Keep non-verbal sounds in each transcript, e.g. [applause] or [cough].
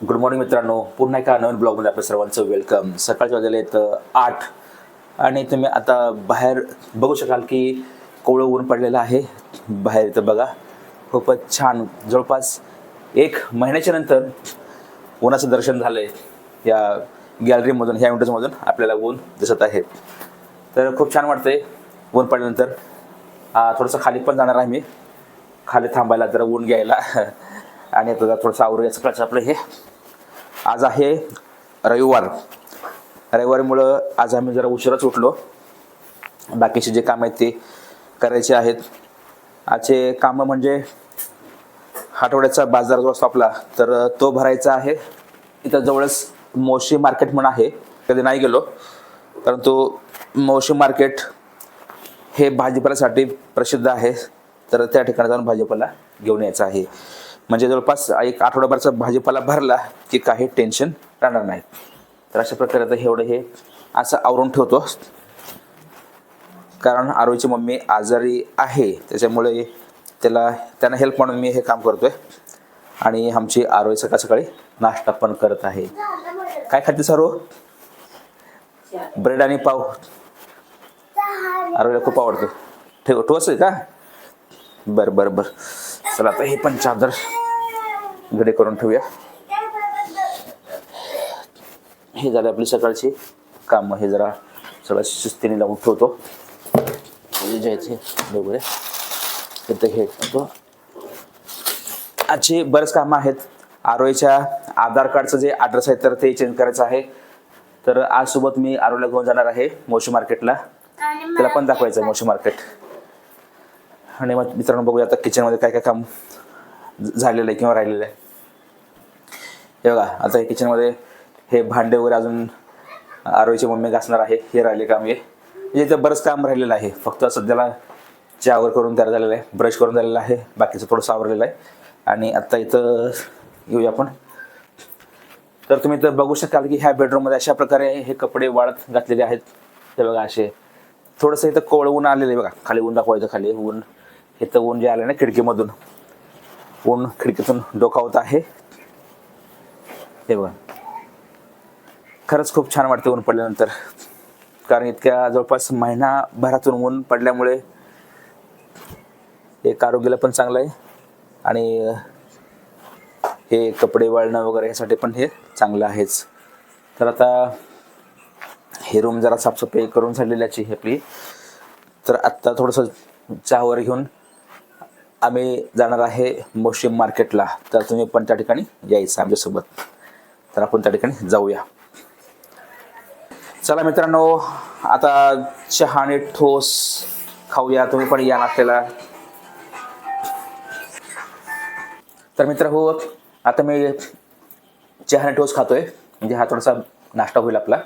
Good morning मित्रांनो. पुन्हा एका नवीन ब्लॉगमध्ये आपल्या सर्वांचं वेलकम सकाळचे वाजले आहेत आठ. आणि तुम्ही आता बाहेर बघू शकाल की कोवळं ऊन पडलेलं आहे. बाहेर इथं बघा. खूपच छान. जवळपास एक महिन्याच्या नंतर उन्हाचं दर्शन झालं आहे या गॅलरीमधून ह्या विंडोजमधून आपल्याला ऊन दिसत आहे. तर खूप छान वाटतंय ऊन पडल्यानंतर. थोडंसं खाली पण जाणार आहे मी. खाली थांबायला जरा ऊन घ्यायला. [laughs] आणि आता थोडंसं आवरूया सकाळचं आपलं हे. आज आहे रविवार. रविवारमुळं आज आम्ही जरा उशिराच उठलो. बाकीचे जे काम आहेत ते करायचे आहेत. आजचे कामं म्हणजे आठवड्याचा बाजार जो असतो आपला तर तो भरायचा आहे. इथं जवळच मोशी मार्केट म्हणून आहे. कधी नाही गेलो. परंतु मोशी मार्केट हे भाजीपाल्यासाठी प्रसिद्ध आहे. तर त्या ठिकाणी जाऊन भाजीपाला घेऊन यायचा आहे. म्हणजे जवळपास एक आठवडाभरचा भाजीपाला भरला की काही टेन्शन राहणार नाही. तर अशा प्रकारे आता एवढं हे असं आवरून ठेवतो. कारण आरोची मम्मी आजारी आहे त्याच्यामुळे त्याला त्यांना हेल्प म्हणून मी हे काम करतोय. आणि आमची आरोही सकाळ सकाळी नाश्ता पण करत आहे. काय खाते सर्व ब्रेड आणि पाव. आरोहीला खूप आवडतो. ठेव टोस आहे का? बरं बरं बरं. चला आता हे पण चादर घडे करून ठेवूया. हे झालं आपली सकाळची कामं. हे जरा सगळं शिस्तीने लावून ठेवतो. जे आहे ते वगैरे. इथं हे ठेवतो. आजचे बरेच कामं आहेत. आरोईच्या आधार कार्डचं जे ॲड्रेस आहे तर ते चेंज करायचं आहे. तर आज सोबत मी आरोला घेऊन जाणार आहे मोशी मार्केटला त्याला पण दाखवायचं आहे मोशी मार्केट आणि मग मित्रांनो बघूया आता किचनमध्ये काय काय काम झालेलं आहे किंवा राहिलेलं आहे. हे बघा आता हे किचनमध्ये हे भांडे वगैरे अजून आरोईची मम्मी घासणार आहे. हे राहिले काम हे. म्हणजे इथं बरंच काम राहिलेलं आहे. फक्त सध्याला चावर करून तयार झालेलं आहे. ब्रश करून झालेलं आहे. बाकीचं थोडंसं आवरलेलं आहे. आणि आत्ता इथं येऊया आपण. तर तुम्ही इथं बघू शकाल की ह्या बेडरूममध्ये अशा प्रकारे हे कपडे वाळत घातलेले आहेत. हे बघा असे. थोडंसं इथं कोवळं ऊन आलेलं आहे बघा. खाली ऊन दाखवायचं खाली. ऊन. इथं ऊन जे आलं ना खिडकीमधून. ऊन खिडकीतून डोकावत आहे? हे बघा. खरंच खूप छान वाटते ऊन पडल्यानंतर. कारण इतक्या जवळपास महिनाभरातून ऊन पडल्यामुळे एक आरोग्याला पण चांगलं आहे. आणि हे कपडे वाळणं वगैरे ह्यासाठी पण हे चांगलं आहेच. तर आता हे रूम जरा साफसफाई करून झालेल्याची आपली. तर आत्ता थोडंसं चहावर घेऊन आम्ही जाणार आहे मोशिम मार्केटला. तर तुम्ही पण त्या ठिकाणी यायचं आमच्यासोबत. तर आपण त्या ठिकाणी जाऊया. चला मित्रांनो आता चहा आणि ठोस खाऊया. तुम्ही पण या नाश्त्याला. तर मित्र हो आता मी चहा आणि खातोय. म्हणजे हा थोडासा नाश्ता होईल आपला.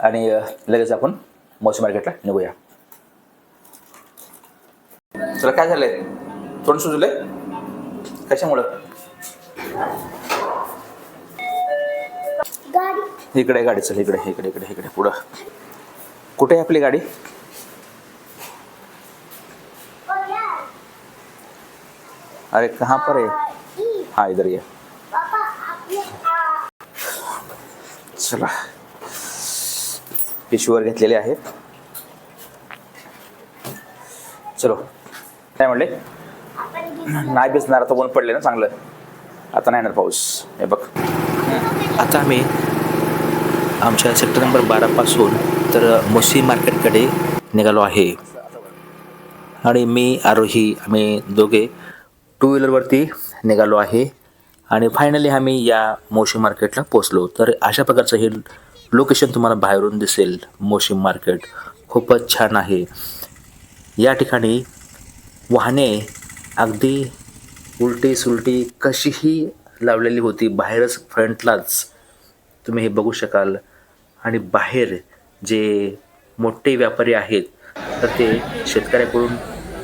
आणि लगेच आपण मोशी मार्केटला निघूया. चला काय झालंय? तोंड सुजलंय कशामुळं? गाडी. इकडे गाडी चल इकडे इकडे इकडे इकडे पुढं. कुठे आहे आपली गाडी? अरे कहाँ पर है ई हाँ इधर ये. चला. पिशवीवर घेतलेले आहेत चलो. काय म्हणले. नाही भिजणार आता ऊन पडले ना चांगलं. आता नाही येणार पाऊस. हे बघ. आता आम्ही आमच्या सेक्टर नंबर बारापासून तर मोसी मार्केटकडे निघालो आहे. आणि मी आरोही आम्ही दोघे टू व्हीलरवरती निघालो आहे. आणि फायनली आम्ही या मोशी मार्केटला पोचलो तर अशा प्रकारचं हे लोकेशन तुम्हाला बाहेरून दिसेल मोशी मार्केट. खूपच छान आहे. या ठिकाणी वाहने अगदी उलटी सुलटी कशीही लावलेली होती. बाहेरच फ्रंटलाच तुम्ही हे बघू शकाल. आणि बाहेर जे मोठे व्यापारी आहेत तर ते शेतकऱ्याकडून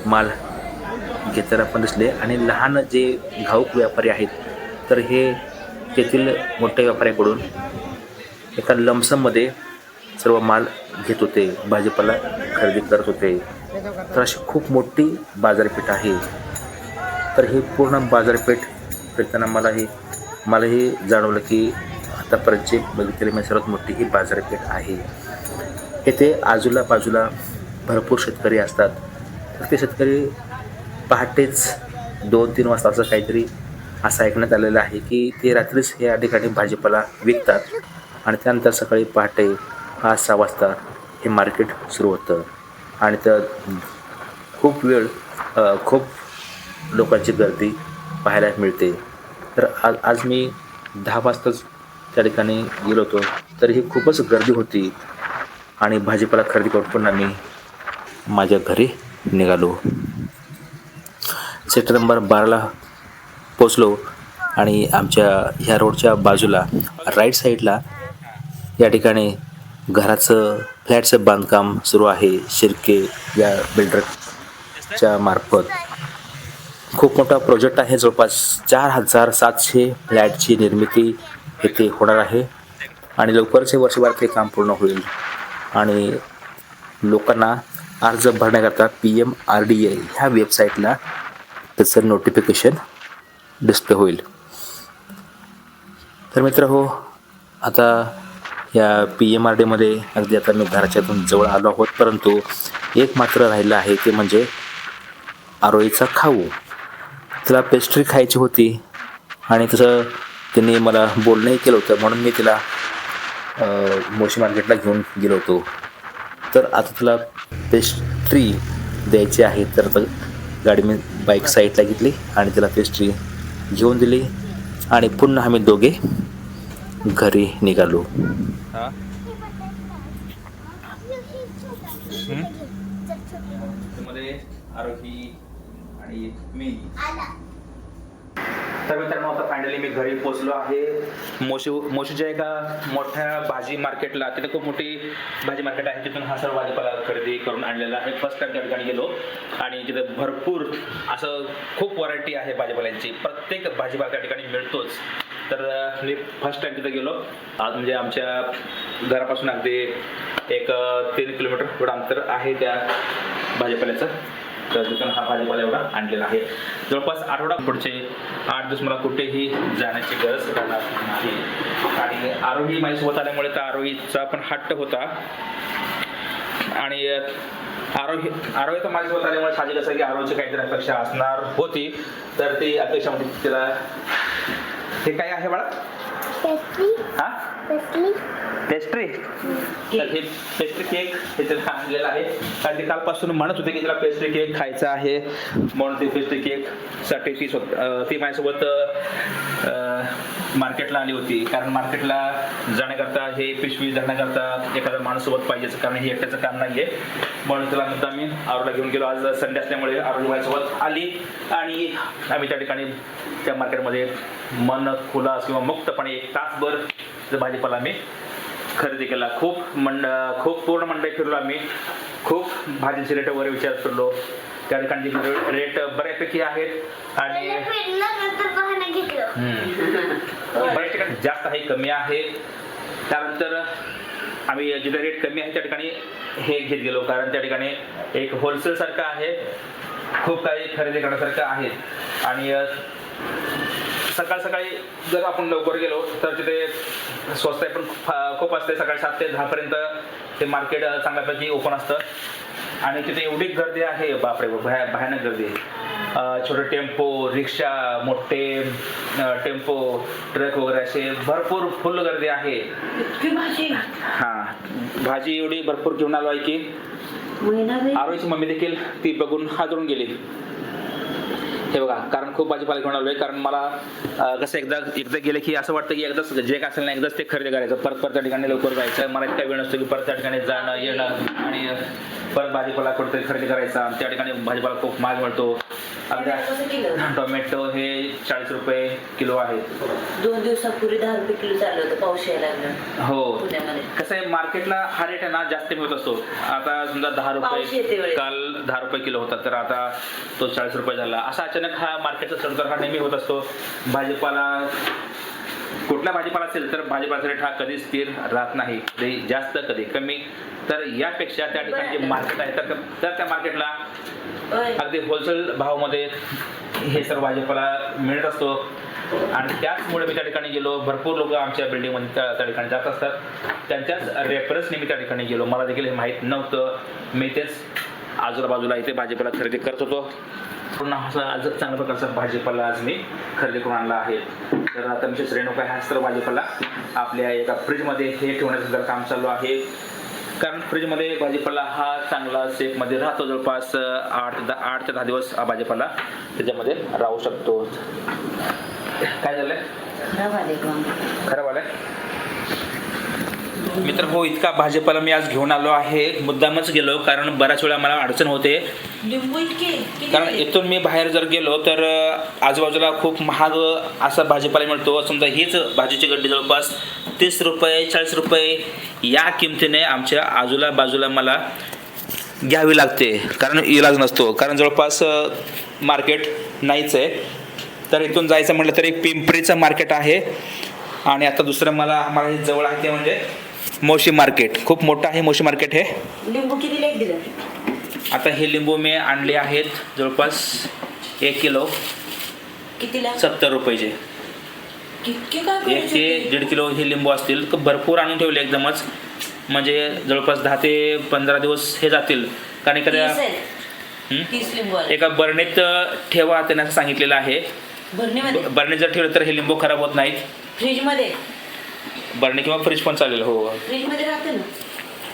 माल घेताना पण दिसले. आणि लहान जे घाऊक व्यापारी आहेत तर हे तेथील मोठ्या व्यापाऱ्याकडून एका लमसममध्ये सर्व माल घेत होते. भाजीपाला खरेदी करत होते. तर अशी खूप मोठी बाजारपेठ आहे. तर हे पूर्ण बाजारपेठ फिरताना मला ही मलाही जाणवलं की आतापर्यंतचे बघितलेली म्हणजे सर्वात मोठी ही बाजारपेठ आहे. येथे आजूला बाजूला भरपूर शेतकरी असतात. तर ते शेतकरी पहाटेच दोन तीन वाजता असं काहीतरी असं ऐकण्यात आलेलं आहे की ते रात्रीच या ठिकाणी भाजीपाला विकतात आणि त्यानंतर सकाळी पहाटे पाच सहा वाजता हे मार्केट सुरू होतं. आणि तर खूप वेळ खूप लोकांची गर्दी पाहायला मिळते. तर आज आज मी दहा वाजताच त्या ठिकाणी गेलो होतो. तर ही खूपच गर्दी होती. आणि भाजीपाला खरेदी करून पुन्हा मी माझ्या घरी निघालो. सेक्टर नंबर बाराला पोचलो आणि आमच्या ह्या रोडच्या बाजूला राईट साईडला या ठिकाणी घराचं फ्लॅटचं बांधकाम सुरू आहे. शिर्के या बिल्डरच्या मार्फत. खूप मोठा प्रोजेक्ट आहे. जवळपास चार हजार सातशे फ्लॅटची निर्मिती येथे होणार आहे. आणि लवकरच हे वर्षभरात हे काम पूर्ण होईल. आणि लोकांना अर्ज भरण्याकरता P M R D A ह्या वेबसाईटला त्याचं नोटिफिकेशन डिस्प्ले होईल. तर मित्र हो आता या पी एम आर डीमध्ये अगदी आता मी घराच्यातून जवळ आलो आहोत. परंतु एक मात्र राहिलं आहे ते म्हणजे आरोईचा खाऊ. तिला पेस्ट्री खायची होती. आणि तसं तिने मला बोलणंही केलं होतं म्हणून मी तिला मोशी मार्केटला घेऊन गेलो होतो. तर आता तुला पेस्ट्री द्यायची आहे तर आता गाडी मी बाईक साईडला घेतली आणि तिला पेस्ट्री घेऊन दिली. आणि पुन्हा आम्ही दोघे घरी निघालो आरोही आणि मी आला तर मित्रांनो आता फायनली मी घरी पोहोचलो आहे. मोशी मोशीच्या एका मोठ्या भाजी मार्केटला तिथे खूप मोठी भाजी मार्केट आहे तिथून हा सर्व भाजीपाला खरेदी करून आणलेला आहे. फर्स्ट टाइम त्या ठिकाणी गेलो. आणि तिथे भरपूर असं खूप व्हरायटी आहे भाजीपाल्यांची. प्रत्येक भाजीपाला त्या ठिकाणी मिळतोच. तर मी फर्स्ट टाइम तिथे गेलो. आज म्हणजे आमच्या घरापासून अगदी एक तीन किलोमीटर एवढं अंतर आहे त्या भाजीपाल्याचं. तर तिथून हा भाजीपाला एवढा आणलेला आहे. जवळपास आठवडा पुढचे आठ दिवस मला कुठेही जाण्याची गरज राहणार नाही. आणि आरोही माझ्यासोबत आल्यामुळे तर आरोहीचा पण हट्ट होता. आणि आरोही आरोही तर माझ्यासोबत आल्यामुळे साहजिक असं की आरोहीची काहीतरी अपेक्षा असणार होती. तर ती अपेक्षा म्हणजे तिला हे काय आहे बाळा? हा? पेस्ट्री पेस्ट्री तर हे पेस्ट्री केक हे त्याला आणलेलं आहे. कारण ते कालपासून म्हणत होते की तिला पेस्ट्री केक खायचा आहे. म्हणून ते पेस्ट्री केकसाठी ती स्वत ती माझ्यासोबत मार्केटला आली होती. कारण मार्केटला जाण्याकरता हे पिशवी जाण्याकरता एखादा माणूससोबत पाहिजेच कारण हे एकट्याचं काम नाहीये. म्हणून त्याला मुद्दा मी आरोला घेऊन गेलो. आज संडे असल्यामुळे आरोली माझ्यासोबत आली. आणि आम्ही त्या ठिकाणी त्या मार्केटमध्ये मन खुलास किंवा मुक्तपणे एक तासभर भाजीपाला मी खरेदी केला. खूप मंड खूप पूर्ण मंडई फिरलो आम्ही. खूप भाजीचे रेट वगैरे विचार करलो त्या ठिकाणी रेट बऱ्यापैकी आहेत आणि फिरलं. बऱ्याच ठिकाणी जास्त आहे कमी आहे. त्यानंतर आम्ही जिथे रेट कमी आहे त्या ठिकाणी हे घेत गेलो. कारण त्या ठिकाणी एक होलसेल सारखं आहे. खूप काही खरेदी करण्यासारखं आहे. आणि सकाळ सकाळी जर आपण लवकर गेलो तर तिथे स्वस्त पण खूप- असते. सकाळी सात ते दहापर्यंत ते मार्केट चांगल्यापैकी ओपन असतं. आणि तिथे एवढी गर्दी आहे बापरे बाप, भया भयानक गर्दी आहे. छोटे टेम्पो रिक्षा मोठे टेम्पो ट्रक वगैरे असे भरपूर फुल गर्दी आहे. हां भाजी एवढी भरपूर घेऊन आलो आहे की आरोहीची मम्मी देखील ती बघून हादरून गेली. हे बघा कारण खूप भाजीपाला घेऊन आलोय कारण मला कसं एकदा एकदा गेलं की असं वाटतं की एकदाच जे काय असेल ना एकदाच ते खरेदी करायचं. परत परत त्या ठिकाणी लवकर जायचं. मला इतका वेळ नसतो की परत त्या ठिकाणी जाणं येणं आणि परत भाजीपाला कुठेतरी खरेदी करायचा. त्या ठिकाणी भाजीपाला खूप महाग मिळतो. टोमॅटो हे चाळीस रुपये किलो आहे. दोन दिवसापूर्वी दहा रुपये किलो चाललं होतं पाऊस यायला लागला. हो. पुण्यामध्ये. कसं आहे मार्केटला हा रेट आहे ना जास्त मिळत असतो. आता समजा दहा रुपये. काल दहा रुपये किलो होता तर आता तो चाळीस रुपये झाला. असा अचानक हा मार्केटचा चढउतार हा नेहमी होत असतो. भाजीपाला कुठला भाजीपाला असेल तर भाजीपाल्याचा रेट हा कधी स्थिर राहत नाही. कधी जास्त कधी कमी. तर यापेक्षा त्या ठिकाणी जे मार्केट आहे तर त्या मार्केटला. अगदी होलसेल भावामध्ये हे सर्व भाजीपाला मिळत असतो. आणि त्याचमुळे मी त्या ठिकाणी गेलो. भरपूर लोक आमच्या बिल्डिंगमध्ये त्या त्या ठिकाणी जात असतात. त्यांच्याच रेफरन्सने मी त्या ठिकाणी गेलो. मला देखील हे माहीत नव्हतं. मी तेच आजूबाजूला इथे भाजीपाला खरेदी करत होतो. पूर्ण असा आज चांगल्या प्रकारचा भाजीपाला आज मी खरेदी करून आणला आहे. तर आता मी रेणुका हा सर्व भाजीपाला आपल्या एका फ्रीजमध्ये हे ठेवण्याचं जर काम चालू आहे. कारण फ्रीजमध्ये भाजीपाला हा चांगला सेफमध्ये राहतो जवळपास आठ ते दहा आठ ते दहा दिवस हा भाजीपाला त्याच्यामध्ये राहू शकतो. काय झालंय? खराब आले का? खराब आलंय? मित्र हो इतका भाजीपाला मी आज घेऊन आलो आहे. मुद्दामच गेलो कारण बऱ्याच वेळा मला अडचण होते. लिंबू इतके किती कारण? इथून मी बाहेर जर गेलो तर आजूबाजूला खूप महाग असा भाजीपाला मिळतो. समजा हीच भाजीची गड्डी जवळपास तीस रुपये चाळीस रुपये या किमतीने आमच्या आजूला बाजूला मला घ्यावी लागते. कारण इलाज नसतो. कारण जवळपास मार्केट नाहीच आहे. तर इथून जायचं म्हटलं तर एक पिंपरीचं मार्केट आहे. आणि आता दुसरं मला आम्हाला जवळ आहे ते म्हणजे मोशी मार्केट. खूप मोठं आहे मोशी मार्केट हे. लिंबू किती लेख दिलं? आता हे लिंबू मी आणले आहेत जवळपास एक किलो. कितीला? सत्तर रुपयाचे. एक ते दीड किलो हे लिंबू असतील. भरपूर आणून ठेवले एकदमच. म्हणजे जवळपास दहा ते पंधरा दिवस हे जातील. कारण एखाद्या एका बरणीत ठेवा त्यांना सांगितलेलं आहे. भरणीमध्ये ब- बरणीत जर ठेवलं तर हे लिंबू खराब होत नाहीत. फ्रीजमध्ये बरणी किंवा फ्रीज पण चालेल हो. फ्रीजमध्ये राहते ना.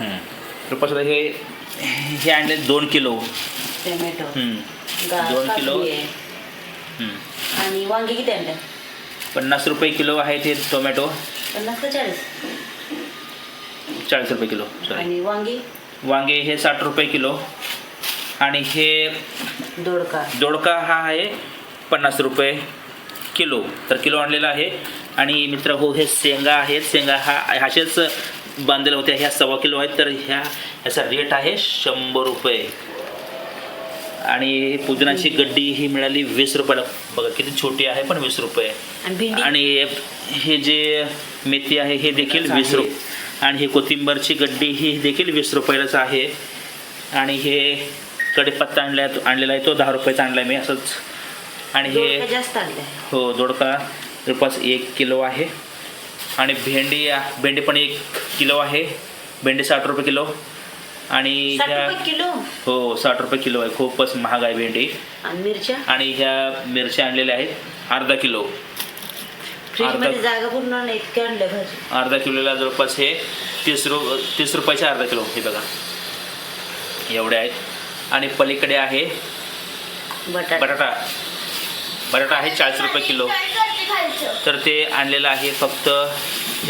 हं. हे हे आणले दोन किलो. टोमॅटो. गा- दोन किलो. काकडी आहे. आणि वांगे किती आणले? पन्नास रुपये किलो आहेत हे टोमॅटो. पन्नास ते चाळीस? चाळीस रुपये किलो सॉरी आणि वांगी? वांगे हे साठ रुपये किलो. आणि हे दोडका. दोडका हा आहे पन्नास रुपये किलो. तर किलो आणलेला आहे. आणि मित्र हो हे शेंगा आहेत. शेंगा हा असेच बांधलेल्या होत्या. ह्या सव्वा किलो आहेत. तर ह्या ह्याचा रेट आहे शंभर रुपये. आणि पुदिनाची गड्डी ही मिळाली वीस रुपयाला. बघा किती छोटी आहे पण वीस रुपये. आणि हे जे मेथी आहे हे देखील वीस रुपये आणि हे कोथिंबरची गड्डी ही देखील वीस रुपयालाच आहे. आणि हे कढीपत्ता आणला आणलेला आहे तो दहा रुपयाचा आणला मी असंच. आणि हे दोडका जास्त आणले हो दोडका. जवळपास एक किलो आहे. आणि भेंडी भेंडी पण एक किलो आहे. भेंडी साठ रुपये किलो. आणि साठ ह्या रुपये किलो? हो साठ रुपये किलो आहे. खूपच महाग आहे भेंडी. आणि मिरच्या? आणि ह्या मिरच्या आणलेल्या आहेत. अर्धा किलो. अर्धा- किलोला जवळपास हे तीस रु तीस रुपयाचे अर्धा किलो. हे बघा. एवढे आहेत. आणि पलीकडे आहे बटाटा. बटाटा. बटाटा आहे चाळीस रुपये किलो. तर ते आणलेलं आहे फक्त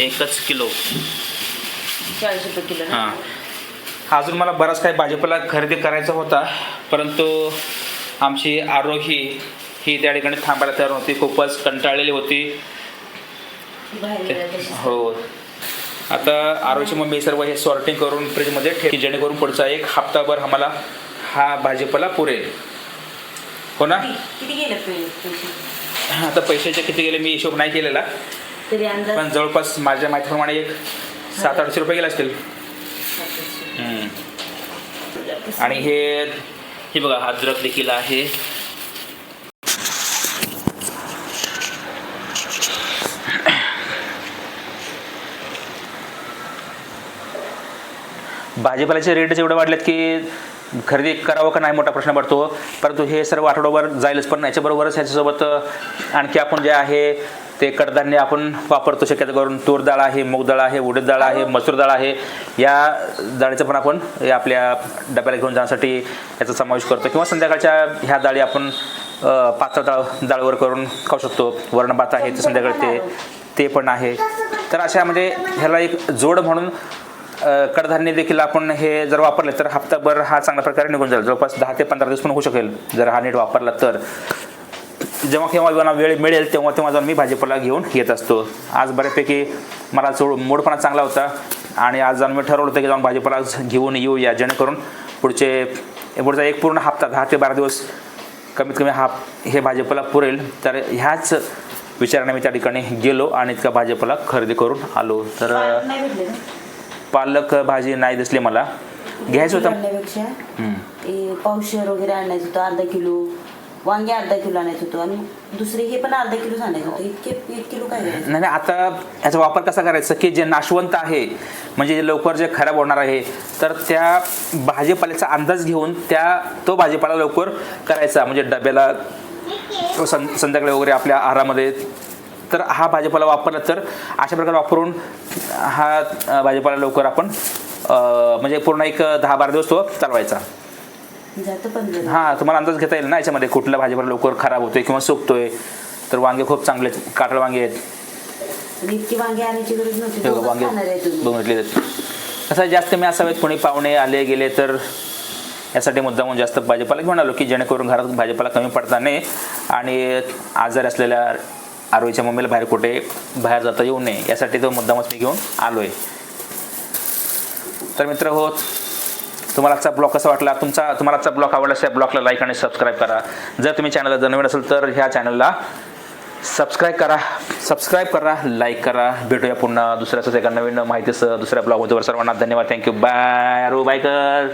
एकच किलो. चाळीस रुपये किलो हां. अजून मला बराच काही भाजीपाला खरेदी करायचा होता परंतु आमची आरोही ही त्या ठिकाणी थांबायला तयार होती खूपच कंटाळलेली होती. हो. आता आरोची मग मी सर्व हे सॉर्टिंग करून फ्रीजमध्ये ठेव की जेणेकरून पुढचा एक हप्ताभर आम्हाला हा भाजीपाला पुरेल. हो ना? किती गेले आता पैशाचे किती गेले मी हिशोब नाही केलेला. तरी अंदाज पण जवळपास माझ्या माहितीप्रमाणे एक सात आठशे रुपये गेले असतील. हम्म. आणि हे हे बघा अद्रक देखील आहे. भाजीपाल्याचे रेट एवढे वाढलेत की खरेदी करावं का नाही मोठा प्रश्न पडतो. परंतु हे सर्व आठवड्यावर जाईलच. पण याच्याबरोबरच ह्याच्यासोबत आणखी आपण जे आहे ते कडधान्य आपण वापरतो. शक्यतो करून तूर डाळ आहे मूग डाळ आहे उडीद डाळ आहे मसूर डाळ आहे. या डाळीचं पण आपण आपल्या डब्याला घेऊन जाण्यासाठी याचा समावेश करतो. किंवा संध्याकाळच्या ह्या डाळी आपण पातळ डाळ डाळीवर करून खाऊ शकतो. वरण भात आहे ते संध्याकाळी ते ते पण आहे. तर अशामध्ये म्हणजे ह्याला एक जोड म्हणून कडधान्य देखील आपण हे जर वापरले तर हप्ताभर हा चांगल्या प्रकारे निघून जाईल. जवळपास दहा ते पंधरा दिवस पण होऊ शकेल जर हा नीट वापरला तर. जेव्हा केव्हा मला वेळ मिळेल तेव्हा तेव्हा जाऊन मी भाजीपाला घेऊन येत असतो. आज बऱ्यापैकी मला चोड मूडपणा चांगला होता आणि आज जाऊन मी ठरवलं होतं की जाऊन भाजीपाला घेऊन येऊया जेणेकरून पुढचे पुढचा एक पूर्ण हप्ता दहा ते बारा दिवस कमीत कमी हा हे भाजीपाला पुरेल. तर ह्याच विचाराने मी त्या ठिकाणी गेलो आणि इतका भाजीपाला खरेदी करून आलो. तर पालक भाजी नाही दिसली मला. घ्यायचं होतं. ते पावशेर वगैरे आणायचं होतं अर्धा किलो. वांगे अर्धा किलो आणायचं होतो आणि दुसरे हे पण अर्धा किलो आणायचं होतं. इतके एक किलो काय नाही नाही आता याचा वापर कसा करायचा की जे नाशवंत आहे म्हणजे जे लवकर जे खराब होणार आहे तर त्या भाजीपाल्याचा अंदाज घेऊन त्या तो भाजीपाला लवकर करायचा. म्हणजे डब्याला संध्याकाळी वगैरे आपल्या आहारामध्ये. तर हा भाजीपाला वापरला तर अशा प्रकारे वापरून हा भाजीपाला लवकर आपण म्हणजे पूर्ण एक दहा बारा दिवस तो चालवायचा. हां तुम्हाला अंदाज घेता येईल ना याच्यामध्ये कुठला भाजीपाला लवकर खराब होतोय किंवा सुकतोय. तर वांगे खूप चांगले काटळ वांगे आहेत. वांगे कसं जास्त मी असावेत कोणी पाहुणे आले गेले तर यासाठी मुद्दामून जास्त भाजीपाला घेऊन आलो की जेणेकरून घरात भाजीपाला कमी पडता नये. आणि आजारी असलेल्या आरोच्या मम्मीला बाहेर कुठे बाहेर जाता येऊ नये यासाठी तो मुद्दामच मी घेऊन आलो आहे तर मित्र हो तुम्हाला आजचा ब्लॉग कसा वाटला? तुमचा तुम्हाला आजचा ब्लॉग आवडला असेल ब्लॉगला लाईक आणि सबस्क्राईब करा. जर तुम्ही चॅनलला जर नवीन असेल तर ह्या चॅनलला सबस्क्राईब करा. सबस्क्राईब करा लाईक करा. भेटूया पुन्हा दुसऱ्याच एका नवीन माहितीसह दुसऱ्या ब्लॉगमध्ये. सर्वांना धन्यवाद. थँक्यू बाय अरू बाय कर